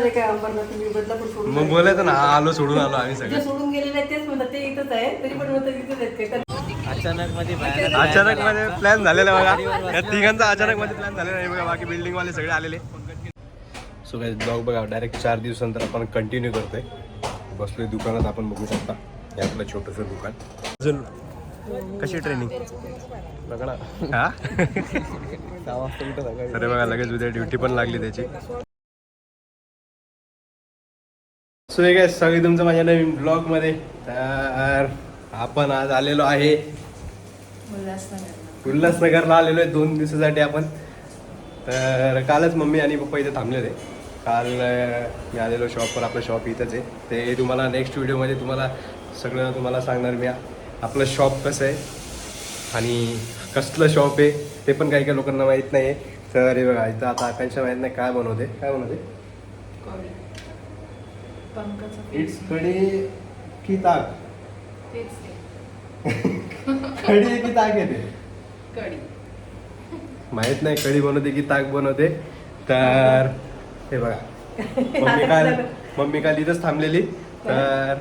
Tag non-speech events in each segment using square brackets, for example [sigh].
आले काय अंबरनाथ तुम्ही बदलापूर सोडून मग बोलायचं ना आलो सोडून आलो आम्ही जे सगळे सोडून गेलेले आहेत तेच म्हणतात ते इथंच आहे तरी पण म्हणतात इथंच आहेत काय अचानक मध्ये बाहेर अचानक मध्ये प्लॅन झालेला बघा. या तिघांचा अचानक मध्ये प्लॅन झालेला आहे बघा बाकी बिल्डिंग वाले सगळे आलेले. सो काही ब्लॉग बघा डायरेक्ट चार दिवसानंतर आपण कंटिन्यू करतोय. बसलोय दुकानात आपण बघू शकता. हे आपलं छोटंसं दुकान. अजून कशी ट्रेनिंग बघा ना. हा? सहा वाजता कुठं सकाळी अरे बघा लगेच उद्या ड्युटी पण लागली त्याची. सो हे काय सगळे तुमचं माझ्या नवीन ब्लॉगमध्ये. तर आपण आज आलेलो आहे उल्हासनगरला. आलेलो आहे दोन दिवसासाठी आपण. तर कालच मम्मी आणि पप्पा इथे थांबले होते काल मी आलेलो शॉपवर आपलं शॉप इथंच आहे. ते तुम्हाला नेक्स्ट व्हिडिओमध्ये तुम्हाला सगळं तुम्हाला सांगणार मी. आपलं शॉप कसं आहे आणि कसलं शॉप आहे ते पण काही काही लोकांना माहीत नाही आहे तर हे बघा इथं आता आकांक्षा माहीत नाही काय बनवते? काय बनवते? इट्स कडी की ताक. कडी आहे की ताक येते. माहीत नाही कढी बनवते की ताक बनवते. तर हे बघा. मम्मी काल मम्मी काल इथंच थांबलेली. तर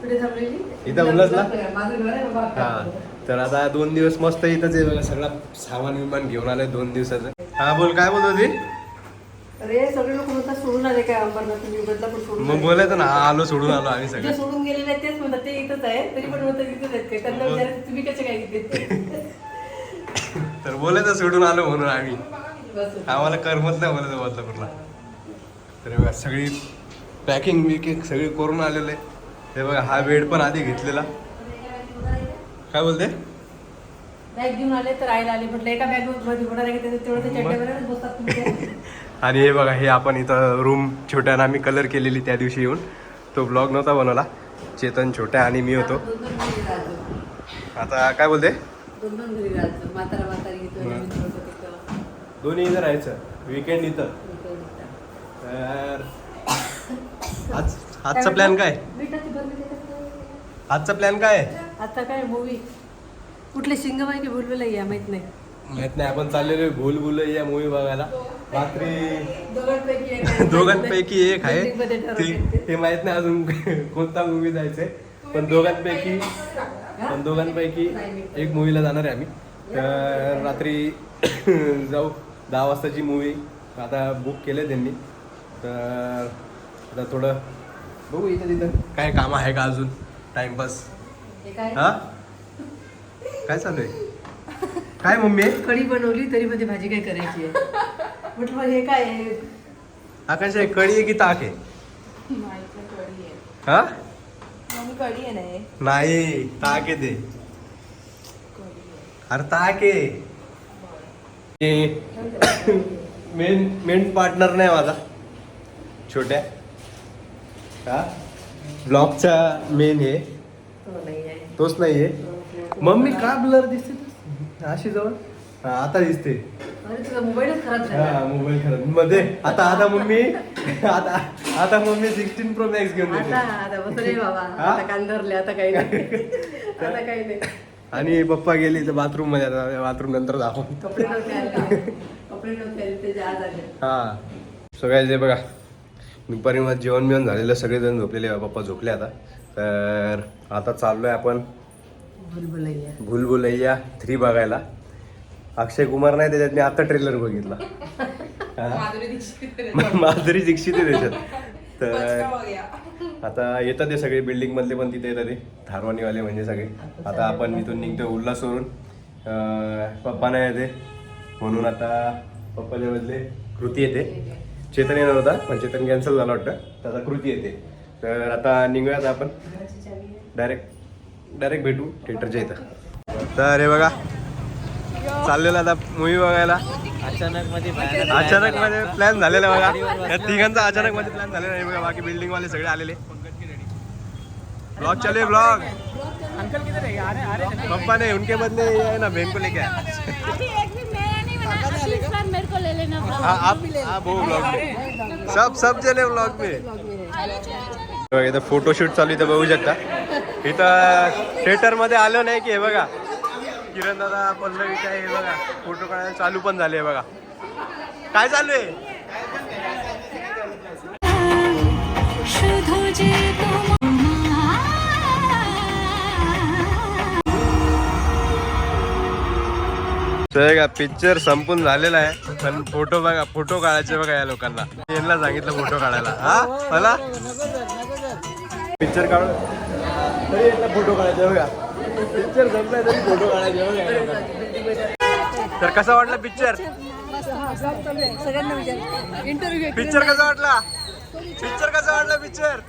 कुठे थांबलेली? इथं उल्हासला? माझं घर आहे बाबा. हा. तर आता दोन दिवस मस्त इथंच आहे बघा सगळं सामान विमान घेऊन आलंय दोन दिवसाचं. हा बोल काय बोलत होती? अरे सगळे लोक सोडून आले काय अंबरनाथ? तुम्ही बदलापूर सोडून मग. बोलायचं ना आलो सोडून आलो आम्ही जे सगळे सोडून गेलेले आहेत तेच म्हणतात ते इथंच आहे तरी पण म्हणतात इथंच आहेत काय त्यांना विचारायचं तुम्ही कसे काय इथे? तर बोलायचं सोडून आलो म्हणून आम्ही. आम्हाला करमत नाही बोलायचं बदलापूरला तर बघा सगळी पॅकिंग बिकिंग सगळी करून आलेलं आहे हे बघा हा बेड पण आधी घेतलेला. काय बोलते? बॅग घेऊन आले तर आईला आले. म्हटलं एका बॅगमध्ये होणार आहे तेवढं ते चड्ड्यावरच बसतात आणि हे बघा हे आपण इथं रूम छोट्यानं आम्ही कलर केलेली त्या दिवशी येऊन. तो ब्लॉग नव्हता बनवला. चेतन छोट्या आणि मी होतो. आता काय बोलते? दोन्ही इथं राहायचं. विकेंड इथं. तर आज आजचा प्लॅन काय. आजचा प्लॅन काय? आता काय मूवी कुठले शिंगमाई की भुलभुला या माहीत नाही. माहीत नाही. आपण चाललेलो भूल भूल या मूवी बघायला. रात्री दोघांपैकी एक आहे. ते माहीत नाही अजून कोणता मूवी जायचंय. पण दोघांपैकी पण दोघांपैकी एक मूवीला जाणार आहे आम्ही. तर रात्री [coughs] जाऊ. दहा वाजताची मूवी आता बुक केले त्यांनी. तर आता थोडं बघू इथं तिथं. काय काम आहे का अजून? टाइमपास हे काय? हा? काय चालू आहे? काय मम्मी? कढी बनवली तरी मध्ये भाजी काय करायची आहे. म्हटलं हे काय? आहे? आकाश आहे कढी आहे की ताक आहे? हा? कढी आहे नाही नाही ताक आहे ते. अरे ताक आहे. मेन मेन पार्टनर नाही माझा. छोट्या. हा? ब्लॉगचा मेन हे. तो नाही आहे. तोच नाहीये मम्मी का ब्लर दिसते तू? अशी जवळ? हा, आता दिसते. खराब हा मोबाईल खरं मध्ये आता आता मम्मी आता आता मम्मी सिक्स्टीन प्रो मॅक्स घेऊन आता देते. आता बस रे बाबा? आता कान धरले आता काही नाही. आता काही नाही. आणि पप्पा गेली तर बाथरूममध्ये आता बाथरूम नंतर दाखव कपडे नव्हते आले. कपडे नव्हते आले ते आज आले हा. सगळ्या जे बघा. दुपारी मग जेवण बिवण झालेलं सगळेजण झोपलेले. पप्पा झोपले आता. तर आता चाललोय आपण भुलभुलैया. भूलभुलैया थ्री बघायला. अक्षय कुमार नाही त्याच्यात मी आता ट्रेलर बघितला? माधुरी दीक्षित मा- [laughs] माधुरी दीक्षित आहे त्याच्यात. तर. आता येतात ते सगळे बिल्डिंग मधले पण तिथे येतात ते. धारवानीवाले म्हणजे सगळे. आता आपण इथून निघतो उल्हासवरून. पप्पा नाही येते म्हणून आता पप्पाच्या बदले कृती येते. चेतन येणार होता पण चेतन कॅन्सल झाला वाटतं. तर आता कृती येते. तर आता निघूयात आपण. डायरेक्ट डायरेक्ट भेटू थिएटरच्या इथं. तर हे बघा चाललेलं आता मूवी बघायला. अचानक मध्ये अचानक मध्ये प्लॅन झालेला बघा. या तिघांचा अचानक मध्ये प्लॅन झालेला आहे बघा. बाकी बिल्डिंग वाले सगळे आलेले. ब्लॉग चालू है ब्लॉग पप्पा ने उनके बदले ये है ना बहन को लेके आया अभी एक भी मेरा नहीं बना आशीष सर मेरे को ले लेना हाँ आप वो ब्लॉग में सब सब चले ब्लॉग में बघा, इथं फोटोशूट चालू इथं बघू शकता. इथं थिएटरमध्ये आलो नाही की हे बघा. किरण दादा पल्लवी काय बघा. फोटो काढायला चालू पण झाले बघा. काय चालू आहे? तर का पिक्चर संपून झालेला आहे. पण फोटो बघा फोटो काढायचे बघा या लोकांना. यांना सांगितलं फोटो काढायला. हा? मला? पिक्चर काढून. फोटो काढायचे बघा. पिक्चर तरी फोटो काढायचे. तर कसा वाटला पिक्चर सगळ्यांना विचार इंटरव्ह्यू पिक्चर कसा वाटला? पिक्चर कसा वाटला पिक्चर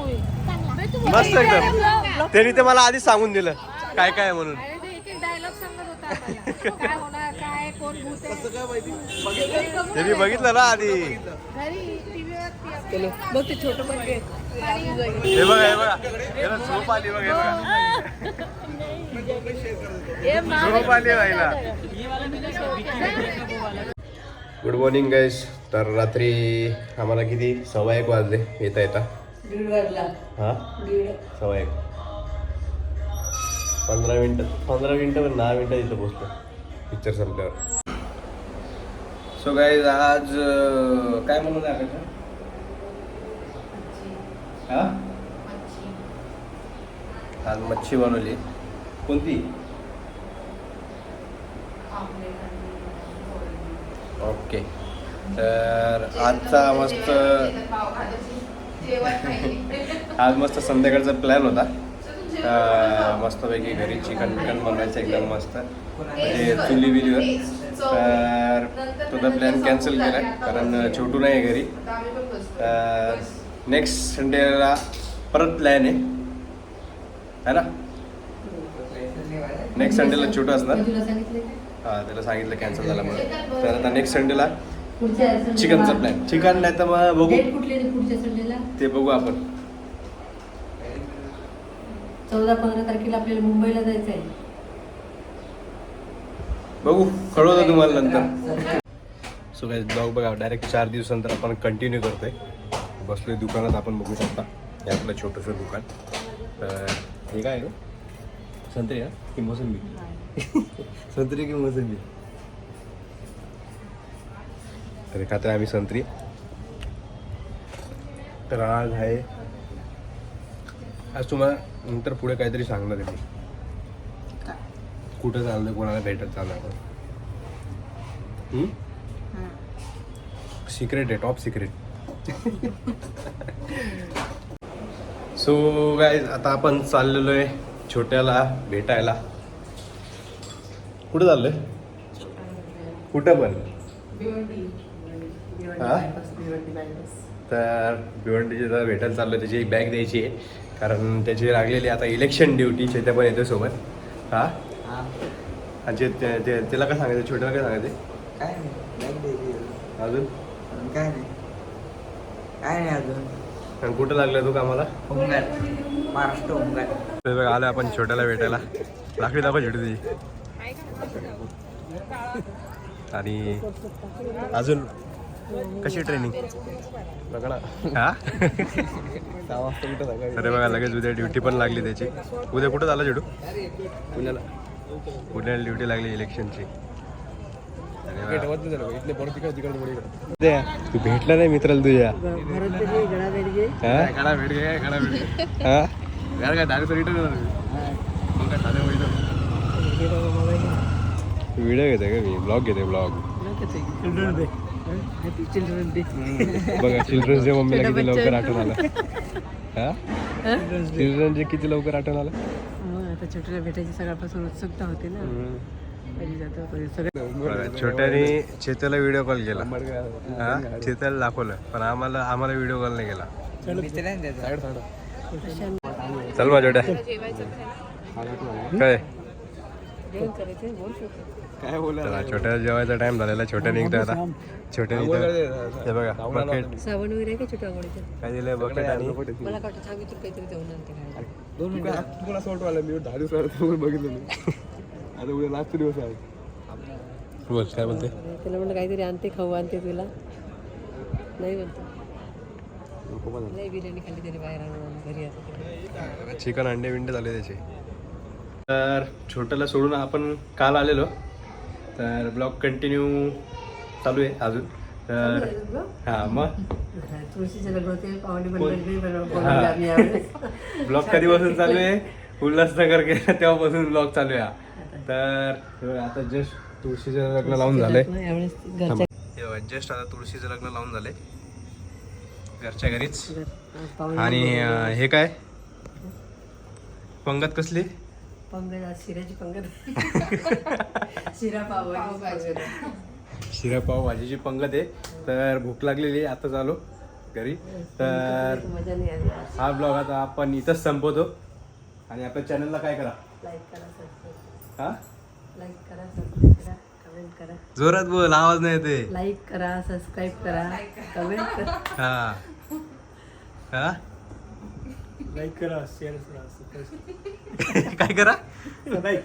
मस्त एकदम. त्यांनी ते मला आधीच सांगून दिलं. काय काय म्हणून एक एक डायलॉग सांगत होता आम्हाला. काय होणार काय कोण भूत आहे त्यांनी बघितलं ना आधी? घरी टीव्हीवर बघ ते छोटं पण घे. हे बघा हे बघा. याला झोप आली बघा हे बघा. झोप आली व्हायला गुड मॉर्निंग गाईज तर रात्री आम्हाला किती? सव्वा एक वाजले. येता येता. दीड वाजला. हा? दीड. सव्वा एक. पंधरा मिनटं पंधरा मिनटं पण दहा मिनटं इथं पोचलो पिक्चर संपल्यावर. सो गाईज आज काय म्हणून हा? आज मच्छी बनवली. कोणती? ओके. तर आजचा मस्त आज मस्त संध्याकाळचा प्लॅन होता. मस्तपैकी घरी चिकन बिकन बनवायचं एकदम मस्त. म्हणजे चुली बिलीवर. तर तो तर प्लॅन कॅन्सल केला कारण छोटू नाही आहे घरी. नेक्स्ट संडेला परत प्लॅन आहे. है ना? नेक्स्ट संडेला छोटू असणार. हा त्याला सांगितलं कॅन्सल झाला म्हणून. तर आता नेक्स्ट संडेला चिकनचा प्लॅन चिकन नाही तर मग बघू. ते बघू आपण. चौदा पंधरा तारखेला आपल्याला मुंबईला जायचं आहे बघू कळवतो तुम्हाला नंतर. सो काय ब्लॉग बघा डायरेक्ट चार दिवसानंतर आपण कंटिन्यू करतोय. बसलोय दुकानात आपण बघू शकता. हे आपलं छोटंसं दुकान. तर हे काय आहे गं? संत्री आहे की मोसंबी? संत्री की मोसंबी? तर खातोय आम्ही संत्री. तर आज आहे आज तुम्हाला नंतर पुढे काहीतरी सांगणार आहे मी. कुठं चाललं कोणाला भेटत चालणार सिक्रेट आहे टॉप सिक्रेट सो गाय आता आपण चाललेलो आहे छोट्याला भेटायला. कुठं चाललोय? कुठं पण. हा? तर भिवंडीची जरा भेटायला चाललो त्याची बॅग द्यायची आहे. कारण त्याची लागलेली आता इलेक्शन ड्युटी चेत्या पण येतो सोबत. हा? आणि जे ते- ते- त्याला काय सांगायचं? छोट्याला काय सांगायचं? काय नाही. अजून. काय नाही. काय नाही अजून. कुठं लागलं तू कामाला? Home guard. Maharashtra home guard. बघा आलं आपण छोट्याला भेटायला. दाखवी दाखव छोटी तुझी. आणि अजून? कशी ट्रेनिंग बघा ना. हा? [laughs] अरे बघा लगेच उद्या ड्युटी पण लागली त्याची. उद्या कुठं झाला छोटू पुण्याला. पुण्याला ड्युटी लागली इलेक्शनची. तू भेटला नाही मित्राला तुझ्या. हा? हा? व्हिडिओ घेते का मी? ब्लॉग घेते ब्लॉग बघा चिल्ड्रन्स डे मम्मीला किती लवकर आठवण आलं. हा? चिल्ड्रन्स डे किती लवकर आठवण आलं? आता छोट्याला भेटायची सकाळपासून उत्सुकता होती ना. छोट्याने चेत्याला व्हिडिओ कॉल केला. हा? चेत्याला दाखवलं पण आम्हाला आम्हाला व्हिडिओ कॉल नाही केला. चल मा छोट्या. काय जेवण करायचं बोल शकतो काय बोला चला छोट्या जेवायचा टाइम झालेला छोट्या निघतोय आता. छोट्या निघतोय. हे बघा बकेट साबण वगैरे आहे का छोट्या आंघोळीचं काय दिलंय बकेट आणि? मला काय वाटतं सांगितलं काहीतरी जाऊन आणते खायला. दोन मिनिटं तुम्हाला असं वाटू आलं मी दहा दिवस राहिलो बघितलं मी आता उद्या लास्ट दिवस आहे. बोल काय बोलते? त्याला म्हणलं काहीतरी आणते खाऊ आणते तुला. नाही म्हणतो. नाही बिर्याणी खाल्ली तरी बाहेर आणून घरी असं चिकन अंडे बिंडे झाले त्याचे. तर छोट्याला सोडून आपण काल आलेलो. तर ब्लॉग कंटिन्यू चालू आहे अजून. तर हा मग? ब्लॉग कधीपासून चालू आहे? [laughs] उल्हासनगर गेला तेव्हापासून ब्लॉग चालू आहे हा. तर आता जस्ट तुळशीचं लग्न लावून झालंय घरच्या जस्ट आता तुळशीचं लग्न लावून झालंय घरच्या घरीच. आणि अं, हे काय? पंगत कसली? पंगत आज शिऱ्याची पंगत. शिरा पाव. शिरा पाव भाजीची पंगत आहे. तर भूक लागलेली आहे आता चालू घरी. तर. हा ब्लॉग आता आपण इथंच संपवतो. आणि आपल्या चॅनलला काय करा? लाईक करा सबस्क्राईब हा? लाईक करा सबस्क्राईब करा कमेंट करा. जोरात बोल आवाज नाही येते लाईक करा सबस्क्राईब करा कमेंट करा. हा. हा? लाईक करा शेअर करा. काय करा? करा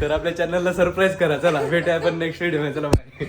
तर आपल्या चॅनलला सरप्राईज करा. चला भेटूया आपण नेक्स्ट व्हिडिओ चला बाय